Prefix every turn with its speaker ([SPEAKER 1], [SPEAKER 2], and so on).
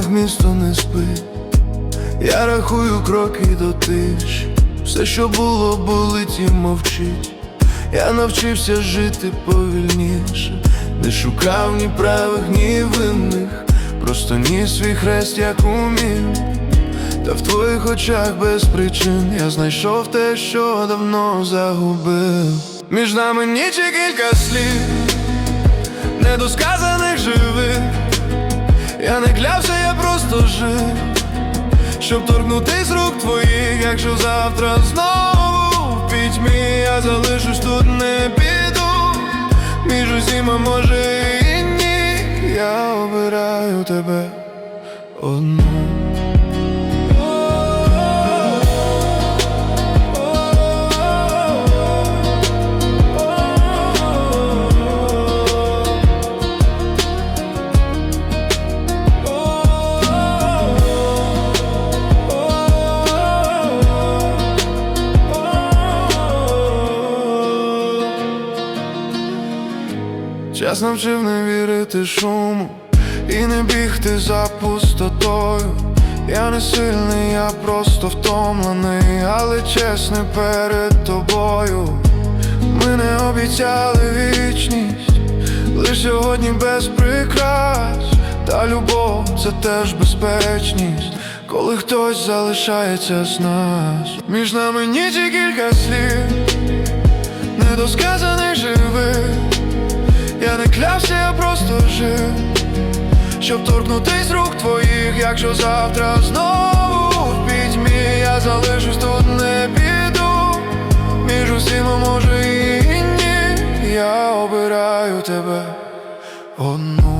[SPEAKER 1] ночах місто не спить, я рахую кроки до тиші, все, що було, болить і мовчить. Я навчився жити повільніше, не шукав ні правих, ні винних, просто ніс свій хрест, як умів. Та в твоїх очах без причин я знайшов те, що давно загубив. Між нами ніч кілька слів, недосказаних живих. Я не клявся, я просто жив, щоб торкнутись рук твоїх, якщо завтра знову в пітьмі я залишусь тут, не піду. Між усіма може і ні. Я обираю тебе одну. Час навчив не вірити шуму і не бігти за пустотою. Я не сильний, я просто втомлений, але чесний перед тобою. Ми не обіцяли вічність, лиш сьогодні без прикрас. Та любов це теж безпечність, коли хтось залишається з нас. Між нами ніч і кілька слів, недосказаних живих. щоб торкнутись рук твоїх, якщо завтра знову в пітьмі я залишусь тут не піду, між усіма може і ні, я обираю тебе, одну.